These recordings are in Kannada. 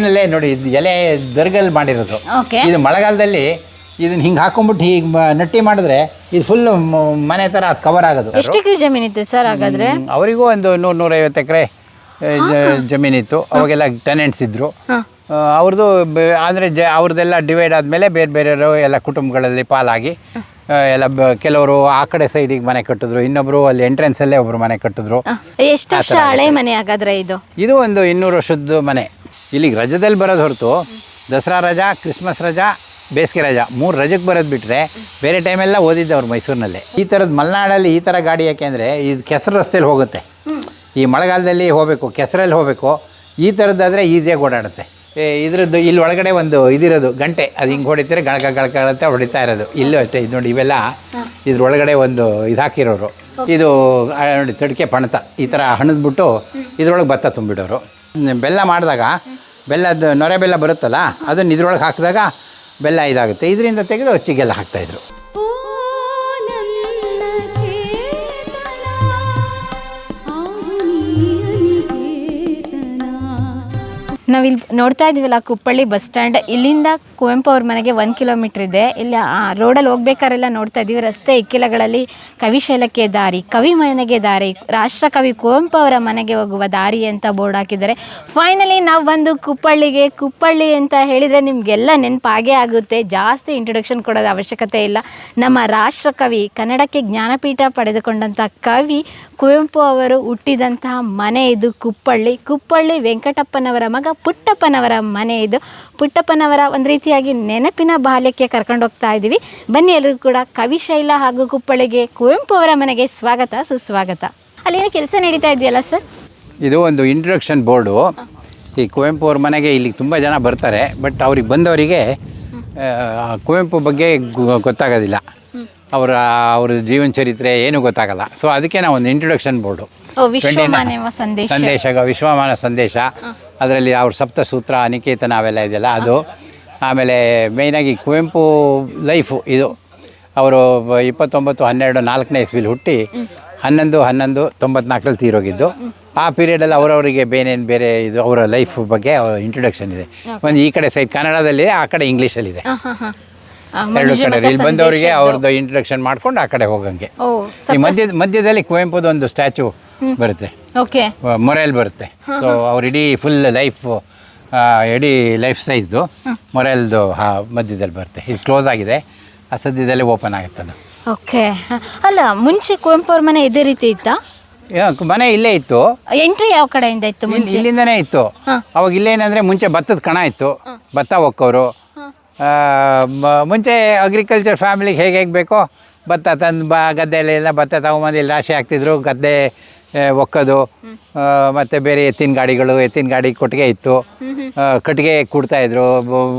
ಮನೆಯಲ್ಲೇ ನೋಡಿ ಇದು ಎಲೆ ದರ್ಗಲ್ ಮಾಡಿರೋದು. ಓಕೆ ಇದು ಮಳೆಗಾಲದಲ್ಲಿ ಇದನ್ನ ಹಿಂಗೆ ಹಾಕೊಂಡ್ಬಿಟ್ಟು ಹೀಗೆ ನಟ್ಟಿ ಮಾಡಿದ್ರೆ ಇದು ಫುಲ್ ಮನೆ ಥರ ಅದು ಕವರ್ ಆಗೋದು. ಎಷ್ಟು ಎಕರೆ ಜಮೀನಿತ್ತು ಸರ್ ಹಾಗಾದ್ರೆ? ಅವರಿಗೂ ಒಂದು ನೂರು ನೂರೈವತ್ತು ಎಕರೆ ಜಮೀನಿತ್ತು ಅವಾಗೆಲ್ಲ ಟೆನೆಂಟ್ಸ್ ಇದ್ರು. ಅವ್ರದ್ದು ಅಂದರೆ ಜ ಅವ್ರದ್ದೆಲ್ಲ ಡಿವೈಡ್ ಆದಮೇಲೆ ಬೇರೆ ಬೇರೆಯವರು ಎಲ್ಲ ಕುಟುಂಬಗಳಲ್ಲಿ ಪಾಲಾಗಿ ಎಲ್ಲ ಕೆಲವರು ಆ ಕಡೆ ಸೈಡಿಗೆ ಮನೆ ಕಟ್ಟಿದ್ರು ಇನ್ನೊಬ್ರು ಅಲ್ಲಿ ಎಂಟ್ರೆನ್ಸ್ ಅಲ್ಲೇ ಒಬ್ರು ಮನೆ ಕಟ್ಟಿದ್ರು. ಎಷ್ಟು ವರ್ಷ ಹಳೆ ಮನೆ ಹಾಗಾದ್ರೆ ಇದು? ಇದು ಒಂದು ಇನ್ನೂರು ವರ್ಷದ ಮನೆ. ಇಲ್ಲಿಗೆ ರಜದಲ್ಲಿ ಬರೋದು ಹೊರತು ದಸರಾ ರಜಾ ಕ್ರಿಸ್ಮಸ್ ರಜಾ ಬೇಸಿಗೆ ರಜಾ ಮೂರು ರಜಕ್ಕೆ ಬರೋದು ಬಿಟ್ಟರೆ ಬೇರೆ ಟೈಮೆಲ್ಲ ಓದಿದ್ದೆ ಅವ್ರು ಮೈಸೂರಿನಲ್ಲೇ. ಈ ಥರದ್ದು ಮಲೆನಾಡಲ್ಲಿ ಈ ಥರ ಗಾಡಿ ಯಾಕೆಂದರೆ ಇದು ಕೆಸರು ರಸ್ತೆಯಲ್ಲಿ ಹೋಗುತ್ತೆ. ಈ ಮಳೆಗಾಲದಲ್ಲಿ ಹೋಗಬೇಕು ಕೆಸರಲ್ಲಿ ಹೋಗಬೇಕು ಈ ಥರದ್ದಾದರೆ ಈಸಿಯಾಗಿ ಓಡಾಡುತ್ತೆ. ಇದ್ರದ್ದು ಇಲ್ಲಿ ಒಳಗಡೆ ಒಂದು ಇದಿರೋದು ಗಂಟೆ. ಅದು ಹಿಂಗೆ ಹೊಡಿತಾರೆ ಗಳಕ ಗಳಕ ಅಂತ ಹೊಡಿತಾ ಇರೋದು. ಇಲ್ಲೂ ಅಷ್ಟೇ ಇದು ನೋಡಿ ಇವೆಲ್ಲ ಇದ್ರೊಳಗಡೆ ಒಂದು ಇದು ಹಾಕಿರೋರು. ಇದು ನೋಡಿ ತಡಿಕೆ ಪಣತ. ಈ ಥರ ಹಣದ್ಬಿಟ್ಟು ಇದ್ರೊಳಗೆ ಭತ್ತ ತುಂಬಿಡೋರು. ಬೆಲ್ಲ ಮಾಡಿದಾಗ ಬೆಲ್ಲದ ನೊರೆ ಬೆಲ್ಲ ಬರುತ್ತಲ್ಲ ಅದನ್ನು ಇದ್ರೊಳಗೆ ಹಾಕಿದಾಗ ಬೆಲ್ಲ ಇದಾಗುತ್ತೆ. ಇದರಿಂದ ತೆಗೆದು ಹಚ್ಚಿಗೆಲ್ಲ ಹಾಕ್ತಾಯಿದ್ರು ನಾವಿಲ್ಲಿ ನೋಡ್ತಾ ಇದೀವಲ್ಲ ಕುಪ್ಪಳ್ಳಿ ಬಸ್ ಸ್ಟ್ಯಾಂಡ್. ಇಲ್ಲಿಂದ ಕುವೆಂಪು ಅವ್ರ ಮನೆಗೆ ಒಂದು ಕಿಲೋಮೀಟ್ರ್ ಇದೆ. ಇಲ್ಲಿ ರೋಡಲ್ಲಿ ಹೋಗ್ಬೇಕಾರೆಲ್ಲ ನೋಡ್ತಾ ಇದ್ದೀವಿ. ರಸ್ತೆ ಇಕ್ಕಿಲಗಳಲ್ಲಿ ಕವಿಶೈಲಕ್ಕೆ ದಾರಿ, ಕವಿ ಮನೆಗೆ ದಾರಿ, ರಾಷ್ಟ್ರಕವಿ ಕುವೆಂಪು ಅವರ ಮನೆಗೆ ಹೋಗುವ ದಾರಿ ಅಂತ ಬೋರ್ಡ್ ಹಾಕಿದ್ದಾರೆ. ಫೈನಲಿ ನಾವು ಬಂದು ಕುಪ್ಪಳ್ಳಿಗೆ, ಕುಪ್ಪಳ್ಳಿ ಅಂತ ಹೇಳಿದರೆ ನಿಮಗೆಲ್ಲ ನೆನಪಾಗೇ ಆಗುತ್ತೆ. ಜಾಸ್ತಿ ಇಂಟ್ರೊಡಕ್ಷನ್ ಕೊಡೋದು ಅವಶ್ಯಕತೆ ಇಲ್ಲ. ನಮ್ಮ ರಾಷ್ಟ್ರಕವಿ ಕನ್ನಡಕ್ಕೆ ಜ್ಞಾನಪೀಠ ಪಡೆದುಕೊಂಡಂಥ ಕವಿ ಕುವೆಂಪು ಅವರು ಹುಟ್ಟಿದಂತಹ ಮನೆ ಇದು ಕುಪ್ಪಳ್ಳಿ. ಕುಪ್ಪಳ್ಳಿ ವೆಂಕಟಪ್ಪನವರ ಮಗ ಪುಟ್ಟಪ್ಪನವರ ಮನೆ ಇದು. ಪುಟ್ಟಪ್ಪನವರ ಒಂದು ರೀತಿಯಾಗಿ ನೆನಪಿನ ಬಾಲ್ಯಕ್ಕೆ ಕರ್ಕೊಂಡು ಹೋಗ್ತಾ ಇದ್ದೀವಿ. ಬನ್ನಿ ಎಲ್ಲರೂ ಕೂಡ ಕವಿಶೈಲ ಹಾಗೂ ಕುಪ್ಪಳಿಗೆ ಕುವೆಂಪು ಅವರ ಮನೆಗೆ ಸ್ವಾಗತ ಸುಸ್ವಾಗತ. ಅಲ್ಲೇನೋ ಕೆಲಸ ನಡೀತಾ ಇದೆಯಲ್ಲ ಸರ್? ಇದು ಒಂದು ಇಂಟ್ರಡಕ್ಷನ್ ಬೋರ್ಡು ಈ ಕುವೆಂಪು ಅವ್ರ ಮನೆಗೆ ಇಲ್ಲಿ ತುಂಬ ಜನ ಬರ್ತಾರೆ ಬಟ್ ಅವ್ರಿಗೆ ಬಂದವರಿಗೆ ಕುವೆಂಪು ಬಗ್ಗೆ ಗೊತ್ತಾಗೋದಿಲ್ಲ. ಅವರ ಅವ್ರ ಜೀವನ ಚರಿತ್ರೆ ಏನೂ ಗೊತ್ತಾಗಲ್ಲ. ಸೊ ಅದಕ್ಕೆ ನಾವು ಒಂದು ಇಂಟ್ರೊಡಕ್ಷನ್ ಬೋರ್ಡು ಸಂದೇಶ. ವಿಶ್ವಮಾನ ಸಂದೇಶ. ಅದರಲ್ಲಿ ಅವ್ರ ಸಪ್ತಸೂತ್ರ ಅನಿಕೇತನ ಅವೆಲ್ಲ ಇದೆಯಲ್ಲ ಅದು. ಆಮೇಲೆ ಮೇಯ್ನಾಗಿ ಕುವೆಂಪು ಲೈಫು ಇದು. ಅವರು ಇಪ್ಪತ್ತೊಂಬತ್ತು ಹನ್ನೆರಡು ನಾಲ್ಕನೇ ಇಸ್ವಿಲಿ ಹುಟ್ಟಿ ಹನ್ನೊಂದು ಹನ್ನೊಂದು ತೊಂಬತ್ನಾಲ್ಕರಲ್ಲಿ ತೀರೋಗಿದ್ದು. ಆ ಪೀರಿಯಡಲ್ಲಿ ಅವರವರಿಗೆ ಬೇನೇನು ಬೇರೆ ಇದು ಅವರ ಲೈಫ್ ಬಗ್ಗೆ ಅವರ ಇಂಟ್ರೊಡಕ್ಷನ್ ಇದೆ. ಒಂದು ಈ ಕಡೆ ಸೈಡ್ ಕನ್ನಡದಲ್ಲಿ ಆ ಕಡೆ ಇಂಗ್ಲೀಷಲ್ಲಿದೆ ಎರಡು ಕಡೆ ಇಲ್ಲಿ ಬಂದವರಿಗೆ ಅವ್ರದ್ದು ಇಂಟ್ರೊಡಕ್ಷನ್ ಮಾಡ್ಕೊಂಡು ಆ ಕಡೆ ಹೋಗಂಗೆ. ಈ ಮಧ್ಯದ ಮಧ್ಯದಲ್ಲಿ ಕುವೆಂಪುದೊಂದು ಸ್ಟ್ಯಾಚು ಬರುತ್ತೆ. ಓಕೆ. ಮೊರೈಲ್ ಬರುತ್ತೆ. ಸೊ ಅವ್ರ ಇಡೀ ಫುಲ್ ಲೈಫ್ ಇಡೀ ಲೈಫ್ ಸೈಜ್ದು ಮೊರೆಲ್ದು ಹಾ ಮಧ್ಯದಲ್ಲಿ ಬರುತ್ತೆ. ಇದು ಕ್ಲೋಸ್ ಆಗಿದೆ. ಆ ಸದ್ಯದಲ್ಲೇ ಓಪನ್ ಆಗುತ್ತೆ ಅದು. ಓಕೆ ಅಲ್ಲ ಮುಂಚೆ ಕುವೆಂಪು ಅವ್ರ ಮನೆ ಇದೇ ರೀತಿ ಇತ್ತಾ? ಯಾ- ಮನೆ ಇಲ್ಲೇ ಇತ್ತು. ಎಂಟ್ರಿ ಯಾವ ಕಡೆಯಿಂದ ಇತ್ತು ಮುಂಚೆ? ಇಲ್ಲಿಂದನೇ ಇತ್ತು. ಅವಾಗ ಇಲ್ಲೇನಂದರೆ ಮುಂಚೆ ಭತ್ತದ ಕಣ ಇತ್ತು. ಭತ್ತ ಆ, ಮುಂಚೆ ಅಗ್ರಿಕಲ್ಚರ್ ಫ್ಯಾಮಿಲಿಗೆ ಹೇಗೆ ಹೇಗೆ ಬೇಕೋ ಭತ್ತ ತಂದು ಬ ಗದ್ದೆಯಲ್ಲೆಲ್ಲ ಭತ್ತ ತಗೊಂಬಂದು ಇಲ್ಲಿ ರಾಶಿ ಹಾಕ್ತಿದ್ರು ಗದ್ದೆ ಒಕ್ಕೋದು ಮತ್ತು ಬೇರೆ ಎತ್ತಿನ ಗಾಡಿಗಳು ಎತ್ತಿನ ಗಾಡಿ ಕೊಟ್ಟಿಗೆ ಇತ್ತು. ಕಟ್ಟಿಗೆ ಕೊಡ್ತಾ ಇದ್ರು.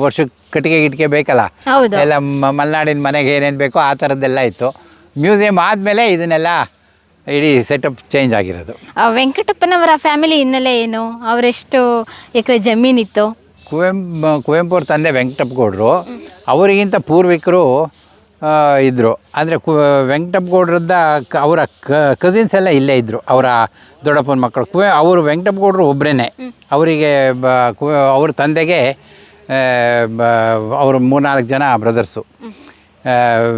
ವರ್ಷಕ್ಕೆ ಕಟ್ಟಿಗೆ ಗಿಟ್ಟಿಗೆ ಬೇಕಲ್ಲ? ಹೌದು. ಎಲ್ಲ ಮಲೆನಾಡಿನ ಮನೆಗೆ ಏನೇನು ಬೇಕೋ ಆ ಥರದ್ದೆಲ್ಲ ಇತ್ತು. ಮ್ಯೂಸಿಯಂ ಆದಮೇಲೆ ಇದನ್ನೆಲ್ಲ ಇಡೀ ಸೆಟಪ್ ಚೇಂಜ್ ಆಗಿರೋದು. ವೆಂಕಟಪ್ಪನವರ ಫ್ಯಾಮಿಲಿ ಹಿನ್ನೆಲೆ ಏನು? ಅವರೆಷ್ಟು ಎಕರೆ ಜಮೀನಿತ್ತು? ಕುವೆಂಪು ಕುವೆಂಪು ಅವ್ರ ತಂದೆ ವೆಂಕಟಪ್ಪ ಗೌಡರು ಅವರಿಗಿಂತ ಪೂರ್ವಿಕರು ಇದ್ದರು ಅಂದರೆ ಕು ವೆಂಕಟಪ್ಪಗೌಡ್ರದ್ದ ಕ- ಅವರ ಕಸಿನ್ಸ್ ಎಲ್ಲ ಇಲ್ಲೇ ಇದ್ದರು ಅವರ ದೊಡ್ಡಪ್ಪನ ಮಕ್ಕಳು. ಕುವೆ ಅವರು ವೆಂಕಟಪ್ಪಗೌಡರು ಒಬ್ಬರೇ ಅವರಿಗೆ ಬ ಕುವೆ ಅವ್ರ ತಂದೆಗೆ ಅವ್ರ ಮೂರ್ನಾಲ್ಕು ಜನ ಬ್ರದರ್ಸು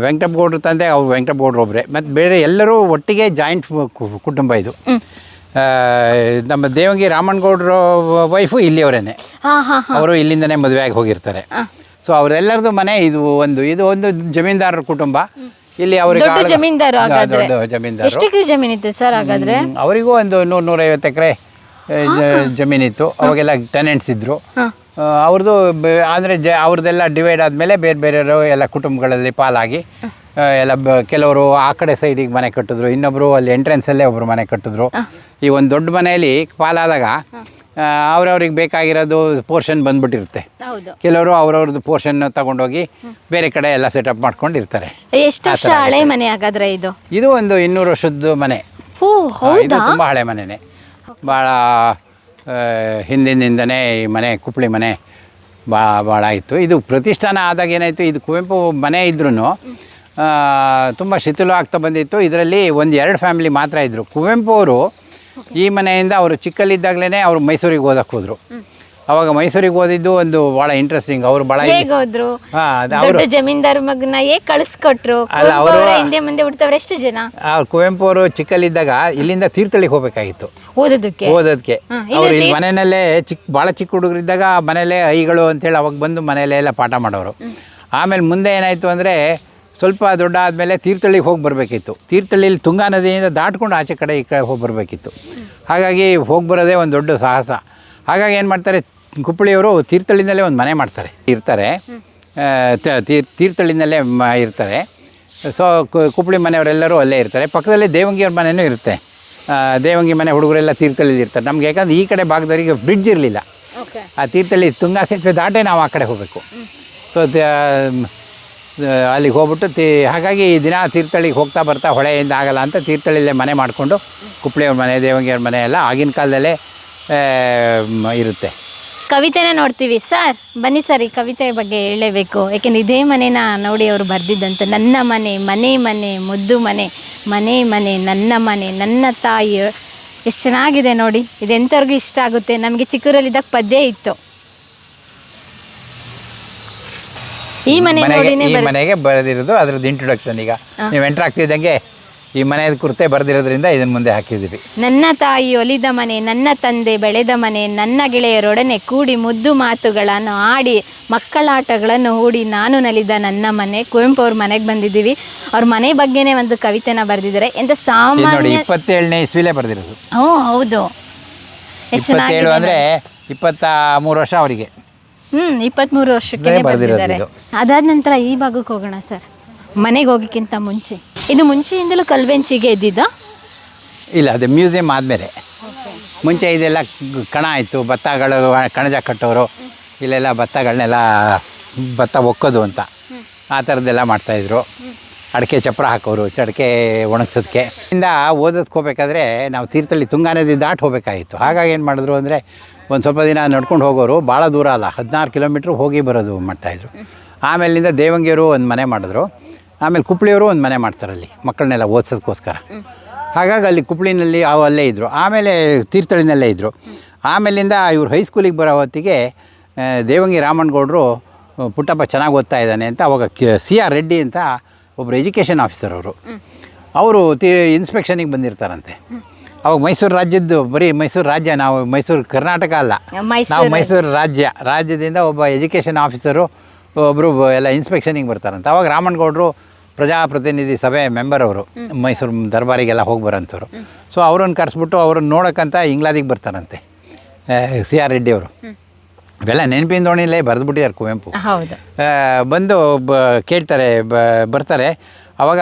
ವೆಂಕಟಪ್ಪಗೌಡ್ರ ತಂದೆ ಅವ್ರು ವೆಂಕಟಪ್ಪಗೌಡ್ರು ಒಬ್ಬರೇ ಮತ್ತು ಬೇರೆ ಎಲ್ಲರೂ ಒಟ್ಟಿಗೆ ಜಾಯಿಂಟ್ ಕುಟುಂಬ ಇದು. ನಮ್ಮ ದೇವಂಗಿ ರಾಮಣ್ಣಗೌಡ್ರ ವೈಫು ಇಲ್ಲಿಯವರೇ ಹಾ ಹಾ ಹಾ. ಅವರು ಇಲ್ಲಿಂದನೇ ಮದುವೆಯಾಗಿ ಹೋಗಿರ್ತಾರೆ. ಸೊ ಅವರೆಲ್ಲರದು ಮನೆ ಇದು ಒಂದು ಇದು ಒಂದು ಜಮೀನ್ದಾರರ ಕುಟುಂಬ. ಇಲ್ಲಿ ಅವರಿಗೆ ದೊಡ್ಡ ಆಳ್ಗ- ಜಮೀನ್ದಾರು ದೊಡ್ಡ ಹಾಗಾದ್ರೆ. ಜಮೀನ್ದಾರು. ಎಷ್ಟು ಎಕರೆ ಜಮೀನಿತ್ತು ಸರ್ ಹಾಗಾದ್ರೆ? ಹ್ಮ್, ಅವರಿಗೂ ಒಂದು ನೂರು ನೂರೈವತ್ತು ಎಕರೆ ಜಮೀನಿತ್ತು ಅವಾಗೆಲ್ಲ ಟೆನೆಂಟ್ಸ್ ಇದ್ರು. ಅವ್ರದ್ದು ಅಂದರೆ ಜ ಅವ್ರದ್ದೆಲ್ಲ ಡಿವೈಡ್ ಆದಮೇಲೆ ಬೇರೆ ಬೇರೆಯವರು ಎಲ್ಲ ಕುಟುಂಬಗಳಲ್ಲಿ ಪಾಲಾಗಿ ಆ, ಎಲ್ಲ ಬ ಕೆಲವರು ಆ ಕಡೆ ಸೈಡಿಗೆ ಮನೆ ಕಟ್ಟಿದ್ರು. ಇನ್ನೊಬ್ಬರು ಅಲ್ಲಿ ಎಂಟ್ರೆನ್ಸಲ್ಲೇ ಒಬ್ಬರು ಮನೆ ಕಟ್ಟಿದ್ರು. ಈ ಒಂದು ದೊಡ್ಡ ಮನೆಯಲ್ಲಿ ಪಾಲಾದಾಗ ಅವ್ರವ್ರಿಗೆ ಬೇಕಾಗಿರೋದು ಪೋರ್ಷನ್ ಬಂದ್ಬಿಟ್ಟಿರುತ್ತೆ. ಹೌದು. ಕೆಲವರು ಅವ್ರವ್ರದ್ದು ಪೋರ್ಷನ್ ತಗೊಂಡೋಗಿ ಬೇರೆ ಕಡೆ ಎಲ್ಲ ಸೆಟಪ್ ಮಾಡ್ಕೊಂಡಿರ್ತಾರೆ. ಎಷ್ಟು ವರ್ಷ ಹಳೆ ಮನೆ ಹಾಗಾದ್ರೆ ಇದು? ಇದು ಒಂದು ಇನ್ನೂರು ವರ್ಷದ ಮನೆ. ಇದು ತುಂಬ ಹಳೆ ಮನೆನೇ. ಭಾಳ ಹಿಂದಿನಿಂದನೇ ಈ ಮನೆ ಕುಪ್ಳಿ ಮನೆ ಭಾಳ ಭಾಳ ಇತ್ತು. ಇದು ಪ್ರತಿಷ್ಠಾನ ಆದಾಗ ಏನಾಯಿತು ಇದು ಕುವೆಂಪು ಮನೆ ಇದ್ರೂ ತುಂಬ ಶಿಥಿಲ ಆಗ್ತಾ ಬಂದಿತ್ತು. ಇದರಲ್ಲಿ ಒಂದು ಎರಡು ಫ್ಯಾಮಿಲಿ ಮಾತ್ರ ಇದ್ದರು ಕುವೆಂಪು ಅವರು ಈ ಮನೆಯಿಂದ ಅವರು ಚಿಕ್ಕಲ್ಲಿದ್ದಾಗಲೇ ಅವರು ಮೈಸೂರಿಗೆ ಓದಕ್ಕೆ ಹೋದರು. ಅವಾಗ ಮೈಸೂರಿಗೆ ಓದಿದ್ದು ಒಂದು ಬಹಳ ಇಂಟ್ರೆಸ್ಟಿಂಗ್ ಅವರು ಬಹಳ ಹೇಗ್ ಹೋದ್ರು? ಅವರು ಜಮೀನ್ದಾರ್ ಮಗನ ಹೇಗ್ ಕಳಿಸ್ಕೊಟ್ರು? ಅಲ್ಲ, ಅವ್ರು- ಹಿಂದೆ ಮುಂದೆ ಹುಡ್ತವ್ರು ಎಷ್ಟು ಜನ? ಅವ್ರು ಕುವೆಂಪು ಅವರು ಚಿಕ್ಕಲ್ಲಿದ್ದಾಗ ಇಲ್ಲಿಂದ ತೀರ್ಥಳ್ಳಿಗೆ ಹೋಗ್ಬೇಕಾಗಿತ್ತು. ಓದೋದಕ್ಕೆ? ಓದೋದಕ್ಕೆ. ಅವರು ಅವ್ರು ಇಲ್ಲಿ ಮನೆಯಲ್ಲೇ ಚಿಕ್ಕ ಭಾಳ ಚಿಕ್ಕ ಹುಡುಗರಿದ್ದಾಗ ಮನೇಲೆ ಐಗಳು ಅಂತೇಳಿ ಅವಾಗ ಬಂದು ಮನೆಯಲ್ಲೇ ಎಲ್ಲ ಪಾಠ ಮಾಡೋರು. ಆಮೇಲೆ ಮುಂದೆ ಏನಾಯಿತು ಅಂದರೆ ಸ್ವಲ್ಪ ದೊಡ್ಡ ಆದಮೇಲೆ ತೀರ್ಥಳ್ಳಿಗೆ ಹೋಗಿ ಬರಬೇಕಿತ್ತು. ತೀರ್ಥಳ್ಳಿಲಿ ತುಂಗಾ ನದಿಯಿಂದ ದಾಟ್ಕೊಂಡು ಆಚೆ ಕಡೆ ಈ ಕಡೆ ಹೋಗಿ ಬರಬೇಕಿತ್ತು. ಹಾಗಾಗಿ ಹೋಗಿ ಬರೋದೇ ಒಂದು ದೊಡ್ಡ ಸಾಹಸ. ಹಾಗಾಗಿ ಏನು ಮಾಡ್ತಾರೆ ಕುಪ್ಪಳಿಯವರು ತೀರ್ಥಳ್ಳಿನಲ್ಲೇ ಒಂದು ಮನೆ ಮಾಡ್ತಾರೆ. ಇರ್ತಾರೆ. ಆ, ತೀರ್ ತೀರ್ಥಹಳ್ಳಿನಲ್ಲೇ ಮ ಇರ್ತಾರೆ. ಸೊ ಕುಪ್ಪಳಿ ಮನೆಯವರೆಲ್ಲರೂ ಅಲ್ಲೇ ಇರ್ತಾರೆ. ಪಕ್ಕದಲ್ಲಿ ದೇವಂಗಿಯವ್ರ ಮನೆಯೂ ಇರುತ್ತೆ. ದೇವಂಗಿ ಮನೆ ಹುಡುಗರೆಲ್ಲ ತೀರ್ಥಳ್ಳಿಲಿ ಇರ್ತಾರೆ. ನಮ್ಗೆ ಯಾಕಂದ್ರೆ ಈ ಕಡೆ ಭಾಗದವರಿಗೆ ಬ್ರಿಡ್ಜ್ ಇರಲಿಲ್ಲ. ಆ ತೀರ್ಥಳ್ಳಿ ತುಂಗಾ ಸೇತುವೆ ದಾಟೇ ನಾವು ಆ ಕಡೆ ಹೋಗಬೇಕು. ಸೊ ಅಲ್ಲಿಗೆ ಹೋಗ್ಬಿಟ್ಟು ತೀ, ಹಾಗಾಗಿ ದಿನ ತೀರ್ಥಳ್ಳಿಗೆ ಹೋಗ್ತಾ ಬರ್ತಾ ಹೊಳೆಯಿಂದ ಆಗಲ್ಲ ಅಂತ ತೀರ್ಥಳ್ಳಿಯಲ್ಲೇ ಮನೆ ಮಾಡಿಕೊಂಡು ಕುಪ್ಪಳಿಯವ್ರ ಮನೆ, ದೇವಂಗಿಯವ್ರ ಮನೆ ಎಲ್ಲ ಆಗಿನ ಕಾಲದಲ್ಲೇ ಇರುತ್ತೆ. ಕವಿತೆನೇ ನೋಡ್ತೀವಿ. ಸರ್, ಬನ್ನಿ ಸರ್, ಈ ಕವಿತೆ ಬಗ್ಗೆ ಹೇಳಲೇಬೇಕು ಯಾಕೆಂದರೆ ಇದೇ ಮನೆನ ನೋಡಿ ಅವರು ಬರೆದಿದ್ದಂತೆ. ನನ್ನ ಮನೆ ಮನೆ ಮನೆ, ಮುದ್ದು ಮನೆ ಮನೆ ಮನೆ, ನನ್ನ ಮನೆ, ನನ್ನ ತಾಯಿ. ಎಷ್ಟು ಚೆನ್ನಾಗಿದೆ ನೋಡಿ. ಇದೆಂಥವ್ರಿಗೂ ಇಷ್ಟ ಆಗುತ್ತೆ. ನಮಗೆ ಚಿಕ್ಕೂರಲ್ಲಿದ್ದಾಗ ಪದ್ಯ ಇತ್ತು. ಈ ಮನೆ ಮನೆಗೆ ಈ ಮನೆಗೆ ಬರೆದಿರೋದು ಅದ್ರದ್ದು ಇಂಟ್ರೊಡಕ್ಷನ್ ಈಗ ನೀವು ಎಂಟ್ರ್ ಆಗ್ತಿದ್ದಂಗೆ ಈ ಮನೆಯ ಕುರ್ತೆ ಬರೆದಿರೋದ್ರಿಂದ ಇದನ್ನ ಮುಂದೆ ಹಾಕಿದ್ದೀವಿ ನನ್ನ ತಾಯಿ ಒಲಿದ ಮನೆ ನನ್ನ ತಂದೆ ಬೆಳೆದ ಮನೆ ನನ್ನ ಗೆಳೆಯರೊಡನೆ ಕೂಡಿ ಮುದ್ದು ಮಾತುಗಳನ್ನು ಆಡಿ ಮಕ್ಕಳಾಟಗಳನ್ನು ಹೂಡಿ ನಾನು ನಲಿದ ನನ್ನ ಮನೆ ಕುವೆಂಪು ಅವ್ರ ಮನೆಗೆ ಬಂದಿದ್ದೀವಿ. ಅವ್ರ ಮನೆ ಬಗ್ಗೆನೇ ಒಂದು ಕವಿತೆನ ಬರೆದಿದ್ದಾರೆ. ಎಂತ ನೋಡಿ ಸಾಮಾನ್ಯ ಇಪ್ಪತ್ತೇಳನೇ ಇಸ್ವಿಲೇ ಬರೆದಿರೋದು. ಹ್ಞೂ ಹೌದು. ಎಷ್ಟು ಚೆನ್ನಾಗಿದೆ. ಇಪ್ಪತ್ತೇಳು ಅಂದರೆ ಇಪ್ಪತ್ತ ಮೂರು ವರ್ಷ ಅವರಿಗೆ. ಹ್ಮ್ ಇಪ್ಪತ್ಮೂರು ವರ್ಷಕ್ಕೆ ಬರ್ದಿದ್ದಾರೆ. ಅದಾದ ನಂತರ ಈ ಭಾಗಕ್ಕೆ ಹೋಗೋಣ ಸರ್. ಮನೆಗೆ ಹೋಗೋಕ್ಕಿಂತ ಮುಂಚೆ. ಇದು ಮುಂಚೆಯಿಂದಲೂ ಕಲ್ವೆಂಚಿಗೆ ಇದ್ದಿದ್ದ ಇಲ್ಲ ಅದು ಮ್ಯೂಸಿಯಂ ಆದಮೇಲೆ. ಮುಂಚೆ ಇದೆಲ್ಲ ಕಣ ಆಯ್ತು ಭತ್ತಗಳು ಕಣಜ ಕಟ್ಟೋರು ಇಲ್ಲೆಲ್ಲ ಭತ್ತಗಳನ್ನೆಲ್ಲ ಭತ್ತ ಒಕ್ಕೋದು ಅಂತ. ಆ ಥರದ್ದೆಲ್ಲ ಮಾಡ್ತಾಯಿದ್ರು ಅಡಿಕೆ ಚಪ್ರ ಹಾಕೋರು ಚಡಕೆ ಒಣಗ್ಸೋದಕ್ಕೆ. ಇಂದ ಓದೋದಕ್ಕೆ ಹೋಗ್ಬೇಕಾದ್ರೆ ನಾವು ತೀರ್ಥಹಳ್ಳಿ ತುಂಗಾ ನದಿ ದಾಟ್ ಹೋಗ್ಬೇಕಾಗಿತ್ತು. ಹಾಗಾಗಿ ಏನು ಮಾಡಿದ್ರು ಅಂದರೆ ಒಂದು ಸ್ವಲ್ಪ ದಿನ ನಡ್ಕೊಂಡು ಹೋಗೋರು ಭಾಳ ದೂರ ಅಲ್ಲ ಹದಿನಾರು ಕಿಲೋಮೀಟ್ರ್ ಹೋಗಿ ಬರೋದು ಮಾಡ್ತಾಯಿದ್ರು ಆಮೇಲಿಂದ ದೇವಂಗಿಯರು ಒಂದು ಮನೆ ಮಾಡಿದ್ರು. ಆಮೇಲೆ ಕುಪ್ಳಿಯವರು ಒಂದು ಮನೆ ಮಾಡ್ತಾರೆ ಅಲ್ಲಿ ಮಕ್ಕಳನ್ನೆಲ್ಲ ಓದಿಸೋದಕ್ಕೋಸ್ಕರ ಹಾಗಾಗಿ ಅಲ್ಲಿ ಕುಪ್ಳಿನಲ್ಲಿ ಅವು ಅಲ್ಲೇ ಇದ್ದರು ಆಮೇಲೆ ತೀರ್ಥಹಳ್ಳಿನಲ್ಲೇ ಇದ್ದರು ಆಮೇಲಿಂದ ಇವ್ರು ಹೈಸ್ಕೂಲಿಗೆ ಬರೋ ಹೊತ್ತಿಗೆ ದೇವಂಗಿ ರಾಮಣ್ಣಗೌಡರು ಪುಟ್ಟಪ್ಪ ಚೆನ್ನಾಗಿ ಓದ್ತಾ ಇದ್ದಾನೆ ಅಂತ ಅವಾಗ ಸಿ ಆರ್ ರೆಡ್ಡಿ ಅಂತ ಒಬ್ಬರು ಎಜುಕೇಷನ್ ಆಫೀಸರ್ ಅವರು. ಅವರು ತಿ ಇನ್ಸ್ಪೆಕ್ಷನಿಗೆ ಬಂದಿರ್ತಾರಂತೆ. ಅವಾಗ ಮೈಸೂರು ರಾಜ್ಯದ್ದು ಬರೀ ಮೈಸೂರು ರಾಜ್ಯ ನಾವು ಮೈಸೂರು ಕರ್ನಾಟಕ ಅಲ್ಲ. ನಾವು ಮೈಸೂರು ರಾಜ್ಯ ರಾಜ್ಯದಿಂದ ಒಬ್ಬ ಎಜುಕೇಷನ್ ಆಫೀಸರು ಒಬ್ಬರು ಎಲ್ಲ ಇನ್ಸ್ಪೆಕ್ಷನಿಗೆ ಬರ್ತಾರಂತೆ. ಅವಾಗ ರಾಮಣ್ಣಗೌಡರು ಪ್ರಜಾಪ್ರತಿನಿಧಿ ಸಭೆ ಮೆಂಬರ್ ಅವರು ಮೈಸೂರು ದರ್ಬಾರಿಗೆಲ್ಲ ಹೋಗಿ ಬರೋಂಥವ್ರು ಸೊ ಅವ್ರನ್ನ ಕರೆಸ್ಬಿಟ್ಟು ಅವ್ರನ್ನ ನೋಡೋಕ್ಕಂತ ಇಂಗ್ಲಾದಿಗೆ ಬರ್ತಾರಂತೆ ಸಿ ಆರ್ ರೆಡ್ಡಿ ಅವರು. ಇವೆಲ್ಲ ನೆನಪಿನ ದೋಣಿಲೇ ಬರೆದ್ಬಿಟ್ಟಿದ್ದಾರೆ ಕುವೆಂಪು. ಬಂದು ಬ ಕೇಳ್ತಾರೆ ಬ ಬರ್ತಾರೆ. ಅವಾಗ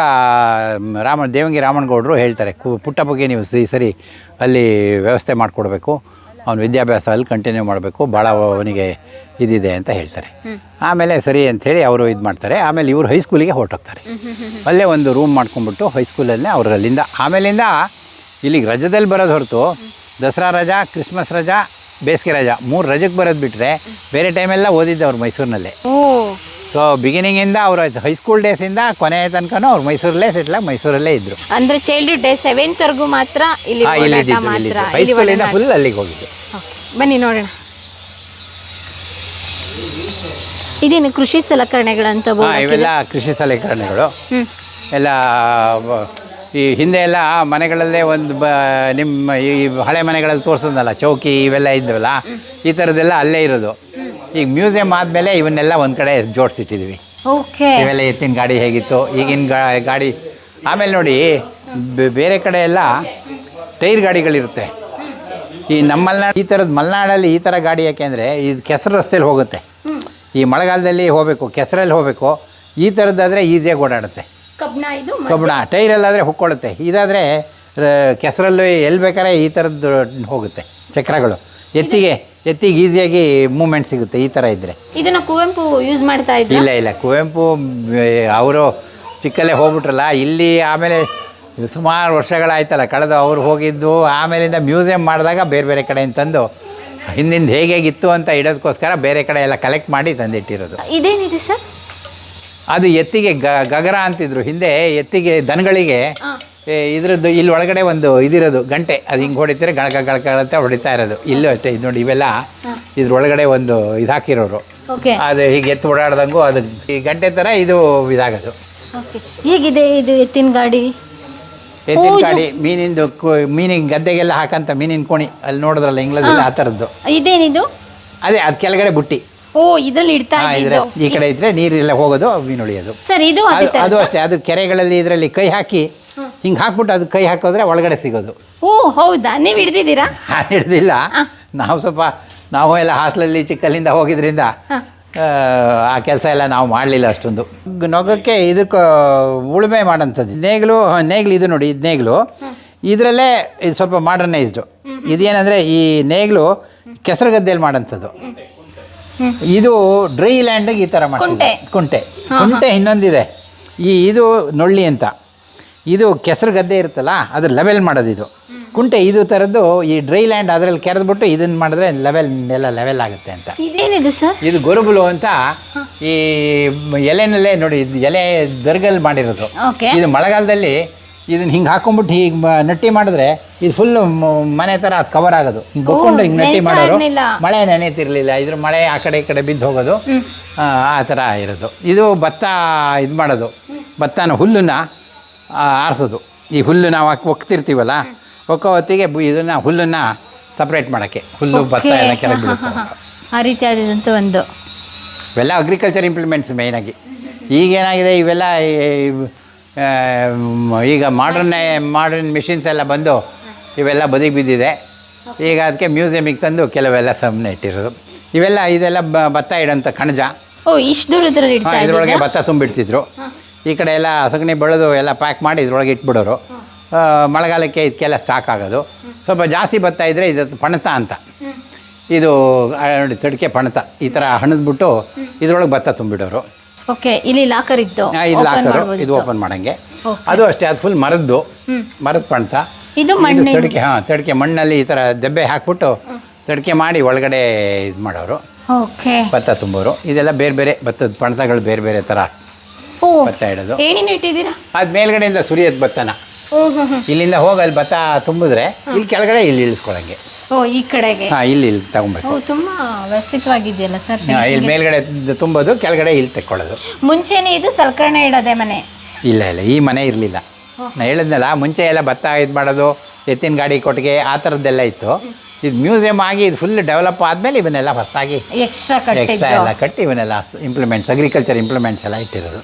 ರಾಮ ದೇವಂಗಿ ರಾಮನಗೌಡರು ಹೇಳ್ತಾರೆ ಕು ಬಗ್ಗೆ ನೀವು ಸರಿ ಸರಿ ಅಲ್ಲಿ ವ್ಯವಸ್ಥೆ ಮಾಡಿಕೊಡ್ಬೇಕು ಅವ್ನ ವಿದ್ಯಾಭ್ಯಾಸ ಅಲ್ಲಿ ಕಂಟಿನ್ಯೂ ಮಾಡಬೇಕು ಭಾಳ ಅವನಿಗೆ ಇದಿದೆ ಅಂತ ಹೇಳ್ತಾರೆ. ಆಮೇಲೆ ಸರಿ ಅಂಥೇಳಿ ಅವರು ಇದು ಮಾಡ್ತಾರೆ ಆಮೇಲೆ ಇವರು ಹೈಸ್ಕೂಲಿಗೆ ಹೊರಟೋಗ್ತಾರೆ. ಅಲ್ಲೇ ಒಂದು ರೂಮ್ ಮಾಡ್ಕೊಂಡ್ಬಿಟ್ಟು ಹೈಸ್ಕೂಲಲ್ಲೇ ಅವ್ರು ಅಲ್ಲಿಂದ ಆಮೇಲಿಂದ ಇಲ್ಲಿಗೆ ರಜದಲ್ಲಿ ಬರೋದು ಹೊರತು ದಸರಾ ರಜಾ ಕ್ರಿಸ್ಮಸ್ ರಜಾ ಬೇಸಿಗೆ ರಜಾ ಮೂರು ರಜಕ್ಕೆ ಬರೋದು ಬಿಟ್ಟರೆ ಬೇರೆ ಟೈಮೆಲ್ಲ ಓದಿದ್ದೆ ಅವ್ರು ಮೈಸೂರಿನಲ್ಲೇ. ಓ ಸೊ ಬಿಗಿನಿಂಗಿಂದ ಅವರು ಹೈಸ್ಕೂಲ್ ಡೇಸಿಂದ ಕೊನೆಯ ತನಕನೂ ಅವ್ರು ಮೈಸೂರಲ್ಲೇ ಸೆಟ್ಲಾಗಿ ಮೈಸೂರಲ್ಲೇ ಇದ್ರು. ಅಂದ್ರೆ ಚೈಲ್ಡ್ಹುಡ್ ಡೇ ಸೆವೆಂತ್ ವರ್ಗೂ ಮಾತ್ರ ಇಲ್ಲಿ ಹಾಂ ಇಲ್ಲಿದ್ದು ಮಾತ್ರ ಇಲ್ಲಿದ್ದು ಇಲ್ಲಿ ಹೈಸ್ಕೂಲಿಂದ ಫುಲ್ ಅಲ್ಲಿಗೆ ಹೋಗಿದ್ದು. ಬನ್ನಿ ನೋಡೋಣ. ಇದೇನು ಕೃಷಿ ಸಲಕರಣೆಗಳು ಹಾಂ ಬೋರ್ಡ್ ಇವೆಲ್ಲ ಕೃಷಿ ಸಲಕರಣೆಗಳು. ಎಲ್ಲ ಈ ಹಿಂದೆ ಎಲ್ಲ ಮನೆಗಳಲ್ಲೇ ಒಂದು ಬ ನಿಮ್ಮ ಈ ಹಳೆ ಮನೆಗಳಲ್ಲಿ ತೋರಿಸೋದಲ್ಲ ಚೌಕಿ ಇವೆಲ್ಲ ಇದ್ದವಲ್ಲ ಈ ಥರದ್ದೆಲ್ಲ ಅಲ್ಲೇ ಇರೋದು. ಈಗ ಮ್ಯೂಸಿಯಂ ಆದಮೇಲೆ ಇವನ್ನೆಲ್ಲ ಒಂದು ಕಡೆ ಜೋಡಿಸಿಟ್ಟಿದ್ವಿ. ಓಕೆ ಇವೆಲ್ಲ ಎತ್ತಿನ ಗಾಡಿ ಹೇಗಿತ್ತು ಈಗಿನ ಗಾ ಗಾಡಿ ಆಮೇಲೆ ನೋಡಿ ಬೆ- ಬೇರೆ ಕಡೆ ಎಲ್ಲ ಟೈರ್ ಗಾಡಿಗಳಿರುತ್ತೆ. ಈ ನಮ್ಮ ಮಲೆನಾಡು ಈ ಥರದ್ದು ಮಲೆನಾಡಲ್ಲಿ ಈ ಥರ ಗಾಡಿ ಯಾಕೆಂದರೆ ಇದು ಕೆಸರು ರಸ್ತೆಯಲ್ಲಿ ಹೋಗುತ್ತೆ. ಈ ಮಳೆಗಾಲದಲ್ಲಿ ಹೋಗಬೇಕು ಕೆಸರಲ್ಲಿ ಹೋಗಬೇಕು ಈ ಥರದ್ದಾದರೆ ಈಸಿಯಾಗಿ ಓಡಾಡುತ್ತೆ. ಕಬ್ಣ ಇದು ಕಬ್ಬಣ ಟೈರಲ್ಲಾದರೆ ಹುಕ್ಕೊಳ್ಳುತ್ತೆ ಇದಾದರೆ ಕೆಸರಲ್ಲಿ ಎಲ್ಲಿ ಬೇಕಾದ್ರೆ ಈ ಥರದ್ದು ಹೋಗುತ್ತೆ ಚಕ್ರಗಳು. ಎತ್ತಿಗೆ ಎತ್ತಿಗೆ ಈಸಿಯಾಗಿ ಮೂಮೆಂಟ್ ಸಿಗುತ್ತೆ ಈ ಥರ ಇದ್ದರೆ ಇದನ್ನ ಕುವೆಂಪು ಯೂಸ್ ಮಾಡ್ತಾ ಇದ್ರು? ಇಲ್ಲ ಇಲ್ಲ. ಕುವೆಂಪು ಅವರು ಚಿಕ್ಕಲ್ಲೇ ಹೋಗ್ಬಿಟ್ರಲ್ಲ ಇಲ್ಲಿ ಆಮೇಲೆ ಸುಮಾರು ವರ್ಷಗಳಾಯ್ತಲ್ಲ ಕಳೆದು ಅವ್ರು ಹೋಗಿದ್ದು ಆಮೇಲಿಂದ ಮ್ಯೂಸಿಯಂ ಮಾಡಿದಾಗ ಬೇರೆ ಬೇರೆ ಕಡೆಯಿಂದ ತಂದು ಹಿಂದಿಂದ ಹೇಗೆ ಹೇಗಿತ್ತು ಅಂತ ಇಡೋದಕ್ಕೋಸ್ಕರ ಬೇರೆ ಕಡೆ ಎಲ್ಲ ಕಲೆಕ್ಟ್ ಮಾಡಿ ತಂದಿಟ್ಟಿರೋದು. ಇದೇನಿದೆ ಸರ್? ಅದು ಎತ್ತಿಗೆ ಗಗರ ಅಂತಿದ್ರು. ಹಿಂದೆ ಎತ್ತಿಗೆ ದನಗಳಿಗೆ ಇದ್ರದ್ದು ಇಲ್ಲಿ ಒಳಗಡೆ ಒಂದು ಇದಿರೋದು ಗಂಟೆ. ಅದು ಹಿಂಗೆ ಹೊಡಿತಾರೆ ಗಳಕ ಗಳಕ ಅಂತ ಹೊಡಿತಾ ಇರೋದು. ಇಲ್ಲೂ ಅಷ್ಟೇ ಇದು ನೋಡಿ ಇವೆಲ್ಲ ಇದ್ರ ಒಳಗಡೆ ಒಂದು ಇದು ಹಾಕಿರೋರು. ಅದು ಹೀಗೆ ಎತ್ತು ಓಡಾಡ್ದಂಗೂ ಅದು ಈ ಗಂಟೆ ಥರ ಇದು ಇದಾಗೋದು. ಹೇಗಿದೆ ಇದು ಎತ್ತಿನ ಗಾಡಿ? ಎತ್ತಿನ ಗಾಡಿ ಮೀನಿಂದು ಮೀನಿನ ಗದ್ದೆಗೆಲ್ಲ ಹಾಕಂತ ಮೀನಿನ ಕೋಣಿ ಅಲ್ಲಿ ನೋಡಿದ್ರಲ್ಲ ಇಂಗ್ಲದಲ್ಲಿ ಆ ಥರದ್ದು. ಇದೇನಿದು? ಅದೇ ಅದು ಕೆಳಗಡೆ ಬುಟ್ಟಿ. ಓ ಇದ್ರಲ್ಲಿ ಇಡ್ತಾ ಇದ್ರೆ ಈ ಕಡೆ ಇದ್ರೆ ನೀರೆಲ್ಲ ಹೋಗೋದು ಮೀನು ಉಳಿಯೋದು. ಸರ್ ಇದು ಅದು ಅಷ್ಟೇ ಅದು ಕೆರೆಗಳಲ್ಲಿ ಇದರಲ್ಲಿ ಕೈ ಹಾಕಿ ಹಿಂಗೆ ಹಾಕ್ಬಿಟ್ಟು ಅದು ಕೈ ಹಾಕಿದ್ರೆ ಒಳಗಡೆ ಸಿಗೋದು. ಓ ಹೌದಾ? ನೀವು ಹಿಡ್ದಿದ್ದೀರಾ? ನಾನು ಹಿಡ್ದಿಲ್ಲ. ನಾವು ಸ್ವಲ್ಪ ನಾವು ಎಲ್ಲ ಹಾಸ್ಲಲ್ಲಿ ಚಿಕ್ಕಲ್ಲಿಂದ ಹೋಗಿದ್ರಿಂದ ಆ, ಕೆಲಸ ಎಲ್ಲ ನಾವು ಮಾಡಲಿಲ್ಲ ಅಷ್ಟೊಂದು. ನೊಗಕ್ಕೆ ಇದಕ್ಕೆ ಉಳುಮೆ ಮಾಡೋಂಥದ್ದು. ನೇಗಿಲು ನೇಗಿಲು ಇದು ನೋಡಿ ಇದು ನೇಗಿಲು. ಇದರಲ್ಲೇ ಇದು ಸ್ವಲ್ಪ ಮಾಡರ್ನೈಸ್ಡು ಇದೇನಂದರೆ ಈ ನೇಗಿಲು ಕೆಸರು ಗದ್ದೆಯಲ್ಲಿ ಮಾಡೋಂಥದ್ದು. ಇದು ಡ್ರೈ ಲ್ಯಾಂಡಿಗೆ ಈ ಥರ ಮಾಡ್ತಾರೆ ಕುಂಟೆ. ಕುಂಟೆ ಇನ್ನೊಂದಿದೆ. ಈ ಇದು ನೊಳ್ಳಿ ಅಂತ. ಇದು ಕೆಸರು ಗದ್ದೆ ಇರುತ್ತಲ್ಲ ಅದು ಲೆವೆಲ್ ಮಾಡೋದು ಇದು ಕುಂಟೆ ಇದು ಥರದ್ದು ಈ ಡ್ರೈ ಲ್ಯಾಂಡ್ ಅದರಲ್ಲಿ ಕೆರೆದ್ಬಿಟ್ಟು ಇದನ್ನ ಮಾಡಿದ್ರೆ ಲೆವೆಲ್ ಎಲ್ಲ ಲೆವೆಲ್ ಆಗುತ್ತೆ ಅಂತ. ಇದೇನಿದೆ ಸರ್? ಇದು ಗೊರುಬುಲು ಅಂತ ಈ ಎಲೆನಲ್ಲೇ ನೋಡಿ ಇದು ಎಲೆ ದರ್ಗಲ್ ಮಾಡಿರೋದು. ಓಕೆ. ಇದು ಮಳೆಗಾಲದಲ್ಲಿ ಇದನ್ನ ಹಿಂಗೆ ಹಾಕೊಂಡ್ಬಿಟ್ಟು ಹೀಗೆ ನಟ್ಟಿ ಮಾಡಿದ್ರೆ ಇದು ಫುಲ್ ಮನೆ ಥರ ಅದು ಕವರ್ ಆಗೋದು. ಹಿಂಗೆ ಬಕ್ಕೊಂಡು ಹಿಂಗೆ ನಟ್ಟಿ ಮಾಡೋರು. ಮಳೆ ನೆನೆತಿರ್ಲಿಲ್ಲ ಇದ್ರ ಮಳೆ ಆ ಕಡೆ ಈ ಕಡೆ ಬಿದ್ದು ಹೋಗೋದು. ಆ, ಥರ ಇರೋದು. ಇದು ಭತ್ತ ಇದು ಮಾಡೋದು. ಭತ್ತನ ಹುಲ್ಲನ್ನ ಆರಿಸೋದು. ಈ ಹುಲ್ಲು ನಾವು ಹಾಕಿ ಒಕ್ತಿರ್ತೀವಲ್ಲ ಒಕ್ಕೋ ಹೊತ್ತಿಗೆ ಇದನ್ನು ಹುಲ್ಲನ್ನ ಸಪ್ರೇಟ್ ಮಾಡೋಕ್ಕೆ. ಹುಲ್ಲು ಭತ್ತ ಎಲ್ಲ ಕೆಳಗೆ ಆ ಆ ರೀತಿಯಾದಂಥ ಒಂದು. ಇವೆಲ್ಲ ಅಗ್ರಿಕಲ್ಚರ್ ಇಂಪ್ಲಿಮೆಂಟ್ಸ್ ಮೇಯ್ನಾಗಿ ಈಗೇನಾಗಿದೆ ಇವೆಲ್ಲ ಈಗ ಮಾಡ್ರನ್ ಮಾಡ್ರನ್ ಮಿಷಿನ್ಸ್ ಎಲ್ಲ ಬಂದು ಇವೆಲ್ಲ ಬದಿಗೆ ಬಿದ್ದಿದೆ. ಈಗ ಅದಕ್ಕೆ ಮ್ಯೂಸಿಯಮಿಗೆ ತಂದು ಕೆಲವೆಲ್ಲ ಸಮನೆ ಇಟ್ಟಿರೋದು. ಇವೆಲ್ಲ ಇದೆಲ್ಲ ಭತ್ತ ಇಡೋಂಥ ಕಣಜ ಓ ಇಷ್ಟು ದೂರದ್ರಲ್ಲಿ ಇಡ್ತಾ ಇದ್ರೊಳಗೆ? ಭತ್ತ ತುಂಬಿಡ್ತಿದ್ರು. ಈ ಕಡೆ ಎಲ್ಲ ಸಗಣಿ ಬೆಳೆದು ಎಲ್ಲ ಪ್ಯಾಕ್ ಮಾಡಿ ಇದ್ರೊಳಗೆ ಇಟ್ಬಿಡೋರು. ಮಳೆಗಾಲಕ್ಕೆ ಇದಕ್ಕೆಲ್ಲ ಸ್ಟಾಕ್ ಆಗೋದು. ಸ್ವಲ್ಪ ಜಾಸ್ತಿ ಭತ್ತ ಇದ್ದರೆ ಇದು ಪಣತ ಅಂತ. ಇದು ನೋಡಿ ತಡಿಕೆ ಪಣತ. ಈ ಥರ ಹಣದ್ಬಿಟ್ಟು ಇದ್ರೊಳಗೆ ಭತ್ತ ತುಂಬಿಡೋರು. ಓಕೆ ಇಲ್ಲಿ ಲಾಕರ್ ಇತ್ತು. ಇದು ಲಾಕರ್ ಇದು ಓಪನ್ ಮಾಡಂಗೆ. ಅದು ಅಷ್ಟೇ ಅದು ಫುಲ್ ಮರದ್ದು. ಮರದ ಪಣತ. ಇದು ಮಣ್ಣು ತಡಿಕೆ ಹಾಂ ತಡಿಕೆ ಮಣ್ಣಲ್ಲಿ ಈ ಥರ ದೆಬ್ಬೆ ಹಾಕ್ಬಿಟ್ಟು ತಡಿಕೆ ಮಾಡಿ ಒಳಗಡೆ ಇದು ಮಾಡೋರು. ಓಕೆ ಭತ್ತ ತುಂಬೋರು. ಇದೆಲ್ಲ ಬೇರೆ ಬೇರೆ ಭತ್ತದ ಪಣತಗಳು ಬೇರೆ ಬೇರೆ ಥರ ಓ ಭತ್ತ ಇಡೋದು ಏನೇನು ಇಟ್ಟಿದ್ದೀರಾ? ಅದು ಮೇಲ್ಗಡೆಯಿಂದ ಸುರಿಯೋದು ಭತ್ತನ ಇಲ್ಲಿಂದ ಹೋಗಿ ಅಲ್ಲಿ ಭತ್ತ ತುಂಬಿದ್ರೆ ಇಲ್ಲಿ ಕೆಳಗಡೆ ಇಲ್ಲಿ ಇಳಿಸ್ಕೊಳಂಗೆ. ಓ ಈ ಕಡೆಗೆ? ಹಾಂ ಇಲ್ಲಿ ಇಲ್ಲಿ ತಗೊಬೇಕು ತುಂಬಾ ವ್ಯವಸ್ಥಿತವಾಗಿದೆಯಲ್ಲ ಸರ್ ಇಲ್ಲಿ ಮೇಲ್ಗಡೆ ತುಂಬೋದು ಕೆಳಗಡೆ ಇಲ್ಲಿ ತಕ್ಕೊಳ್ಳೋದು. ಮುಂಚೆನೇ ಇದು ಸಲಕರಣೆ ಇಡೋದೆ ಮನೆ? ಇಲ್ಲ ಇಲ್ಲ ಈ ಮನೆ ಇರಲಿಲ್ಲ. ನಾ ಹೇಳಿದ್ನಲ್ಲ ಮುಂಚೆ ಎಲ್ಲ ಭತ್ತ ಇದು ಮಾಡೋದು ಎತ್ತಿನ ಗಾಡಿ ಕೊಟ್ಟಿಗೆ ಆ ಥರದ್ದೆಲ್ಲ ಇತ್ತು. ಇದು ಮ್ಯೂಸಿಯಂ ಆಗಿ ಇದು ಫುಲ್ ಡೆವಲಪ್ ಆದಮೇಲೆ ಇವನ್ನೆಲ್ಲ ಹೊಸದಾಗಿ ಎಕ್ಸ್ಟ್ರಾ ಎಕ್ಸ್ಟ್ರಾ ಎಲ್ಲ ಕಟ್ಟಿ ಇವನ್ನೆಲ್ಲ ಇಂಪ್ಲಿಮೆಂಟ್ಸ್ ಅಗ್ರಿಕಲ್ಚರ್ ಇಂಪ್ಲಿಮೆಂಟ್ಸ್ ಎಲ್ಲ ಇಟ್ಟಿರೋದು.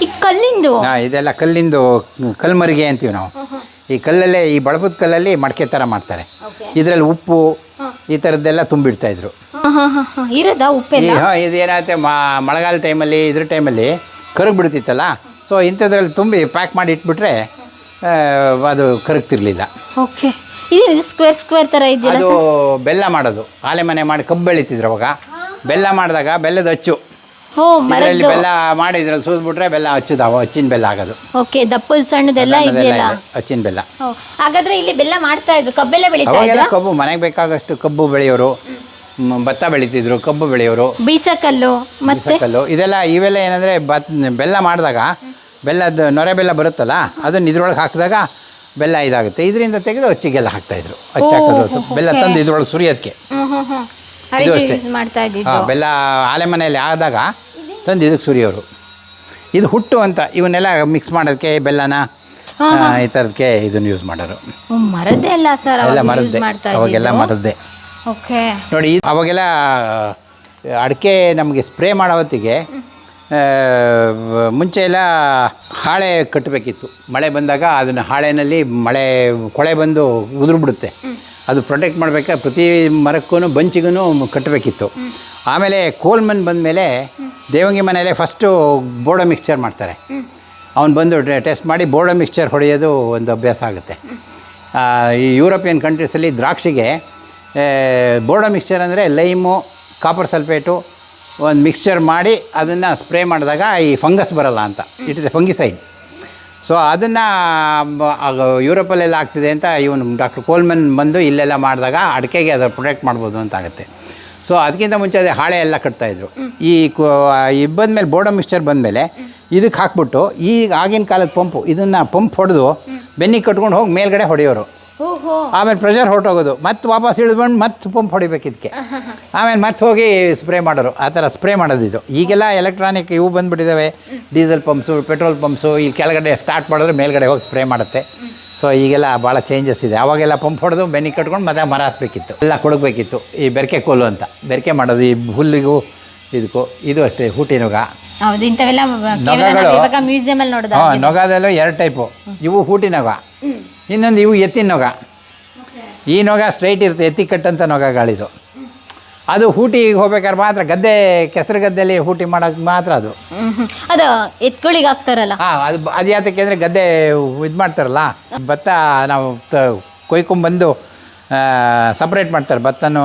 ಈ ಕಲ್ಲಿಂದು? ಹಾ, ಇದೆಲ್ಲ ಕಲ್ಲಿಂದು ಕಲ್ಮರಿಗೆ ಅಂತೀವಿ ನಾವು. ಈ ಕಲ್ಲಲ್ಲೇ ಈ ಬಳಪದ ಕಲ್ಲಲ್ಲಿ ಮಡಕೆ ಥರ ಮಾಡ್ತಾರೆ. ಇದರಲ್ಲಿ ಉಪ್ಪು ಈ ಥರದ್ದೆಲ್ಲ ತುಂಬಿಡ್ತಾ ಇದ್ರು. ಇರೋದಾ ಈ ಉಪ್ಪೆಲ್ಲ ಹಾಂ ಇದೇನಾಗುತ್ತೆ ಮಾ ಮಳೆಗಾಲ ಟೈಮಲ್ಲಿ ಇದ್ರ ಟೈಮಲ್ಲಿ ಕರಗಿ ಬಿಡ್ತಿತ್ತಲ್ಲ ಸೊ ಇಂಥದ್ರಲ್ಲಿ ತುಂಬಿ ಪ್ಯಾಕ್ ಮಾಡಿ ಇಟ್ಬಿಟ್ರೆ ಆ, ಅದು ಕರಗ್ತಿರ್ಲಿಲ್ಲ. ಓಕೆ. ಸ್ಕ್ವೇರ್ ಸ್ಕ್ವೇರ್ ತರ ಇದೆಯಲ್ಲ ಅದು ಬೆಲ್ಲ ಮಾಡೋದು. ಆಲೆ ಮನೆ ಮಾಡಿ ಕಬ್ಬು ಬೆಳಿತಿದ್ರು ಅವಾಗ ಬೆಲ್ಲ ಮಾಡಿದಾಗ ಬೆಲ್ಲದ ಅಚ್ಚು. ಓ ಮರದ್ದು. ಬೆಲ್ಲ ಮಾಡಿ ಇದ್ರಲ್ಲಿ ಸೂದ್ಬಿಟ್ರೆ ಬೆಲ್ಲ ಹಚ್ಚುದಾವ ಹಚ್ಚಿನ ಬೆಲ್ಲ ಆಗೋದು. ಓಕೆ ದಪ್ಪ ಸಣ್ಣದೆಲ್ಲ ಇದೆಯಲ್ಲ? ಇದೆ, ಹಚ್ಚಿನ ಬೆಲ್ಲ. ಓ, ಹಾಗಾದ್ರೆ ಇಲ್ಲಿ ಬೆಲ್ಲ ಮಾಡ್ತಾ ಇದ್ರು ಕಬ್ಬೆಲ್ಲ ಬೆಳೀತಾ ಅವಾಗೆಲ್ಲ ಇದ್ರ? ಕಬ್ಬು ಮನೆಗೆ ಬೇಕಾಗಷ್ಟು ಕಬ್ಬು ಬೆಳೆಯೋರು ಮ್, ಭತ್ತ ಬೆಳಿತಿದ್ರು ಕಬ್ಬು ಬೆಳೆಯೋರು. ಬೀಸಕಲ್ಲು ಮತ್ತೆ? ಕಲ್ಲು ಇದೆಲ್ಲ ಇವೆಲ್ಲ ಏನಂದ್ರೆ ಬತ್ ಬೆಲ್ಲ ಮಾಡಿದಾಗ ಬೆಲ್ಲದ ನೊರೆ ಬೆಲ್ಲ ಬರುತ್ತಲ್ಲ ಅದನ್ನ ಇದ್ರೊಳಗೆ ಹಾಕಿದಾಗ ಬೆಲ್ಲ ಇದಾಗುತ್ತೆ. ಇದರಿಂದ ತೆಗೆದು ಅಚ್ಚಿಗೆಲ್ಲ ಹಾಕ್ತಾ ಇದ್ರು. ಹಾಕೋದು ಬೆಲ್ಲ ತಂದು ಇದ್ರೊಳಗೆ ಸುರಿಯೋದಕ್ಕೆ ಹ್ಮ್ ಹ್ಮ್ ಹ್ಮ್. ಆ ಇದು ಅಷ್ಟೇ. ಮಾಡ್ತಾ ಇದ್ದಿದ್ದು. ಹಾಂ ಬೆಲ್ಲ ಆಲೆ ಮನೆಯಲ್ಲಿ ಆದಾಗ ತಂದು ಇದಕ್ಕೆ ಸುರಿಯೋರು ಇದು ಹುಟ್ಟು ಅಂತ ಇವನ್ನೆಲ್ಲ ಮಿಕ್ಸ್ ಮಾಡೋದಕ್ಕೆ ಬೆಲ್ಲನ ಆ, ಈ ಥರದಕ್ಕೆ ಇದನ್ನು ಯೂಸ್ ಮಾಡೋರು. ಓ, ಮರದ್ದೇ ಅಲ್ಲ ಸರ್ ಎಲ್ಲ ಯೂಸ್ ಮರದ್ದೇ ಮಾಡ್ತಾ ಅವಾಗೆಲ್ಲ ಮರದ್ದೇ. ಓಕೆ. ನೋಡಿ ಅವಾಗೆಲ್ಲ ಅಡಿಕೆ ನಮಗೆ ಸ್ಪ್ರೇ ಮಾಡೋ ಹೊತ್ತಿಗೆ ಮುಂಚೆ ಎಲ್ಲ ಹಾಳೆ ಕಟ್ಟಬೇಕಿತ್ತು. ಮಳೆ ಬಂದಾಗ ಅದನ್ನು ಹಾಳೆನಲ್ಲಿ ಮಳೆ, ಕೊಳೆ ಬಂದು ಉದುರ್ಬಿಡುತ್ತೆ. ಅದು ಪ್ರೊಟೆಕ್ಟ್ ಮಾಡಬೇಕಾ? ಪ್ರತಿ ಮರಕ್ಕೂ ಬಂಚಿಗೂ ಕಟ್ಟಬೇಕಿತ್ತು. ಆಮೇಲೆ ಕೋಲ್ಮನ್ ಬಂದಮೇಲೆ ದೇವಂಗಿ ಮನೆಯಲ್ಲೇ ಫಸ್ಟು ಬೋಡೋ ಮಿಕ್ಸ್ಚರ್ ಮಾಡ್ತಾರೆ. ಅವನು ಬಂದು ಟೆಸ್ಟ್ ಮಾಡಿ ಬೋಡೋ ಮಿಕ್ಸ್ಚರ್ ಹೊಡೆಯೋದು ಒಂದು ಅಭ್ಯಾಸ ಆಗುತ್ತೆ. ಈ ಯುರೋಪಿಯನ್ ಕಂಟ್ರೀಸಲ್ಲಿ ದ್ರಾಕ್ಷಿಗೆ ಬೋರ್ಡೋ ಮಿಕ್ಸ್ಚರ್ ಅಂದರೆ ಲೈಮು ಕಾಪರ್ ಸಲ್ಫೇಟು ಒಂದು ಮಿಕ್ಸ್ಚರ್ ಮಾಡಿ ಅದನ್ನು ಸ್ಪ್ರೇ ಮಾಡಿದಾಗ ಈ ಫಂಗಸ್ ಬರಲ್ಲ ಅಂತ. It is a fungicide so ಅದನ್ನು ಯುರೋಪಲ್ಲೆಲ್ಲ ಆಗ್ತಿದೆ ಅಂತ ಇವನು ಡಾಕ್ಟರ್ ಕೋಲ್ಮನ್ ಬಂದು ಇಲ್ಲೆಲ್ಲ ಮಾಡಿದಾಗ ಅಡಿಕೆಗೆ ಅದರ ಪ್ರೊಟೆಕ್ಟ್ ಮಾಡ್ಬೋದು ಅಂತ ಆಗುತ್ತೆ ಸೊ ಅದಕ್ಕಿಂತ ಮುಂಚೆ ಅದೇ ಹಾಳೆ ಎಲ್ಲ ಕಟ್ತಾಯಿದ್ರು ಈ ಇದು ಬಂದಮೇಲೆ ಬೋರ್ಡೋ ಮಿಕ್ಸ್ಚರ್ ಬಂದಮೇಲೆ ಇದಕ್ಕೆ ಹಾಕ್ಬಿಟ್ಟು ಈಗ ಆಗಿನ ಕಾಲದ ಪಂಪು ಇದನ್ನು ಪಂಪ್ ಹೊಡೆದು ಬೆನ್ನಿಗೆ ಕಟ್ಕೊಂಡು ಹೋಗಿ ಮೇಲ್ಗಡೆ ಹೊಡೆಯೋರು. ಆಮೇಲೆ ಪ್ರೆಷರ್ ಹೊರಟೋಗೋದು. ಮತ್ತೆ ವಾಪಸ್ ಇಳಿದ್ಬಂದು ಮತ್ತೆ ಪಂಪ್ ಹೊಡಿಬೇಕು ಇದಕ್ಕೆ ಆಮೇಲೆ ಮತ್ತೆ ಹೋಗಿ ಸ್ಪ್ರೇ ಮಾಡೋರು. ಆ ಥರ ಸ್ಪ್ರೇ ಮಾಡೋದು ಇದು. ಈಗೆಲ್ಲ ಎಲೆಕ್ಟ್ರಾನಿಕ್ ಇವು ಬಂದುಬಿಟ್ಟಿದ್ದಾವೆ ಡೀಸೆಲ್ ಪಂಪ್ಸು ಪೆಟ್ರೋಲ್ ಪಂಪ್ಸು ಈ ಕೆಳಗಡೆ ಸ್ಟಾರ್ಟ್ ಮಾಡಿದ್ರೆ ಮೇಲ್ಗಡೆ ಹೋಗಿ ಸ್ಪ್ರೇ ಮಾಡುತ್ತೆ. ಸೊ ಈಗೆಲ್ಲ ಭಾಳ ಚೇಂಜಸ್ ಇದೆ. ಅವಾಗೆಲ್ಲ ಪಂಪ್ ಹೊಡೆದು ಬೆನ್ನಿಗೆ ಕಟ್ಕೊಂಡು ಮತ್ತೆ ಮರ ಹತ್ಬೇಕಿತ್ತು. ಎಲ್ಲ ಕೊಡಬೇಕಿತ್ತು ಈ ಬೆರಕೆ ಕೋಲು ಅಂತ. ಬೆರಕೆ ಮಾಡೋದು, ಈ ಹುಲ್ಲಿಗೂ ಇದಕ್ಕೂ ಇದು ಅಷ್ಟೇ ಹೂಟಿ ನೊಗ. ಹೌದು ಇಂಥವೆಲ್ಲ ನೊಗಗಳು- ಮ್ಯೂಸಿಯಂ ಅಲ್ಲಿ ನೋಡೋದು ಹಾಂ ನೊಗದಲ್ಲೂ ಎರಡು ಟೈಪು ಇವು ಹೂಟಿ ನೊಗ. ಇನ್ನೊಂದು ಇವು ಎತ್ತಿನ ನೊಗ. ಈ ನೊಗ ಸ್ಟ್ರೈಟ್ ಇರುತ್ತೆ ಎತ್ತಿ ಕಟ್ಟಂಥ ನೊಗಗಳಿದು. ಅದು ಹೂಟಿಗೆ ಹೋಗ್ಬೇಕಾದ್ರೆ ಮಾತ್ರ ಗದ್ದೆ ಕೆಸರು ಗದ್ದೆಯಲ್ಲಿ ಹೂಟಿ ಮಾಡೋಕ್ಕೆ ಮಾತ್ರ ಅದು. ಅದು ಎತ್ಗಳಿಗೆ ಹಾಕ್ತಾರಲ್ಲ? ಹಾಂ ಅದು ಅದು ಯಾತಕ್ಕೆ ಅಂದರೆ ಗದ್ದೆ ಇದು ಮಾಡ್ತಾರಲ್ಲ? ಭತ್ತ ನಾವು ಕೊಯ್ಕೊಂಬಂದು ಸಪ್ರೇಟ್ ಮಾಡ್ತಾರೆ ಭತ್ತನೂ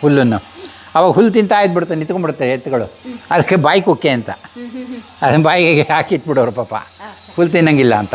ಹುಲ್ಲನ್ನು. ಅವಾಗ ಹುಲ್ಲು ತಿಂತ ಇದ್ಬಿಡುತ್ತೆ ನಿಂತ್ಕೊಂಡ್ಬಿಡುತ್ತೆ ಎತ್ತುಗಳು. ಅದಕ್ಕೆ ಬಾಯಿ ಕುಕ್ಕೆ ಅಂತ. ಅದನ್ನ ಬಾಯಿಗೆ ಹಾಕಿಟ್ಬಿಡೋರು ಪಾಪ. ಹುಲ್ಲು ತಿನ್ನಂಗಿಲ್ಲ ಅಂತ.